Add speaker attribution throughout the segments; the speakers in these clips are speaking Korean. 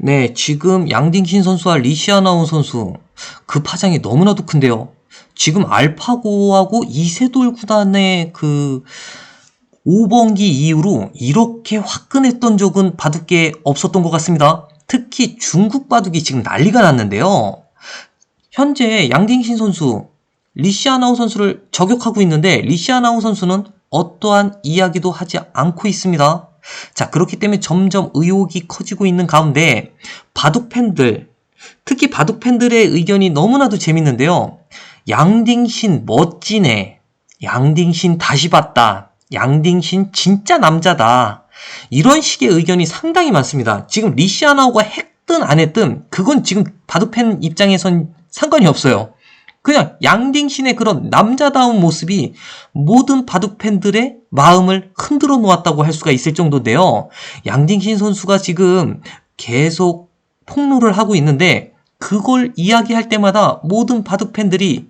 Speaker 1: 네, 지금 양딩신 선수와 리시아나우 선수 그 파장이 너무나도 큰데요. 지금 알파고하고 이세돌 구단의 그 5번기 이후로 이렇게 화끈했던 적은 바둑계에 없었던 것 같습니다. 특히 중국 바둑이 지금 난리가 났는데요. 현재 양딩신 선수, 리시아나우 선수를 저격하고 있는데 리시아나우 선수는 어떠한 이야기도 하지 않고 있습니다. 자, 그렇기 때문에 점점 의혹이 커지고 있는 가운데 바둑 팬들, 특히 바둑 팬들의 의견이 너무나도 재밌는데요. 양딩신 멋지네. 양딩신 다시 봤다. 양딩신 진짜 남자다. 이런 식의 의견이 상당히 많습니다. 지금 리시아나오가 했든 안 했든 그건 지금 바둑팬 입장에선 상관이 없어요. 그냥 양딩신의 그런 남자다운 모습이 모든 바둑 팬들의 마음을 흔들어 놓았다고 할 수가 있을 정도인데요. 양딩신 선수가 지금 계속 폭로를 하고 있는데 그걸 이야기할 때마다 모든 바둑 팬들이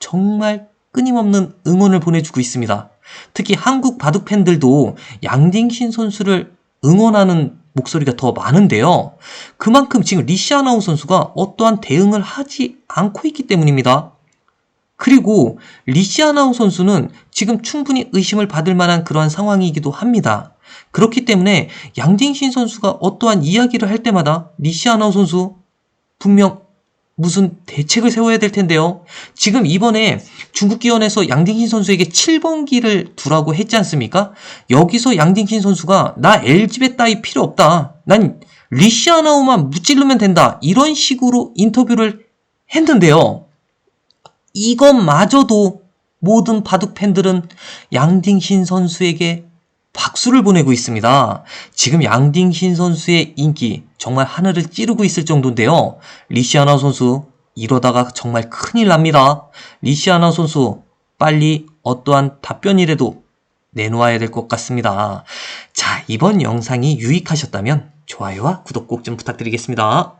Speaker 1: 정말 끊임없는 응원을 보내주고 있습니다. 특히 한국 바둑 팬들도 양딩신 선수를 응원하는 목소리가 더 많은데요. 그만큼 지금 리시 아나우 선수가 어떠한 대응을 하지 않고 있기 때문입니다. 그리고 리시 아나우 선수는 지금 충분히 의심을 받을 만한 그러한 상황이기도 합니다. 그렇기 때문에 양딩신 선수가 어떠한 이야기를 할 때마다 리시 아나우 선수 분명 무슨 대책을 세워야 될 텐데요. 지금 이번에 중국 기원에서 양딩신 선수에게 7번 기를 두라고 했지 않습니까? 여기서 양딩신 선수가 나 엘지벳 따위 필요 없다. 난 리시아나우만 무찌르면 된다. 이런 식으로 인터뷰를 했는데요. 이것마저도 모든 바둑 팬들은 양딩신 선수에게 박수를 보내고 있습니다. 지금 양딩신 선수의 인기 정말 하늘을 찌르고 있을 정도인데요. 리시아나 선수 이러다가 정말 큰일 납니다. 리시아나 선수 빨리 어떠한 답변이라도 내놓아야 될 것 같습니다. 자, 이번 영상이 유익하셨다면 좋아요와 구독 꼭 좀 부탁드리겠습니다.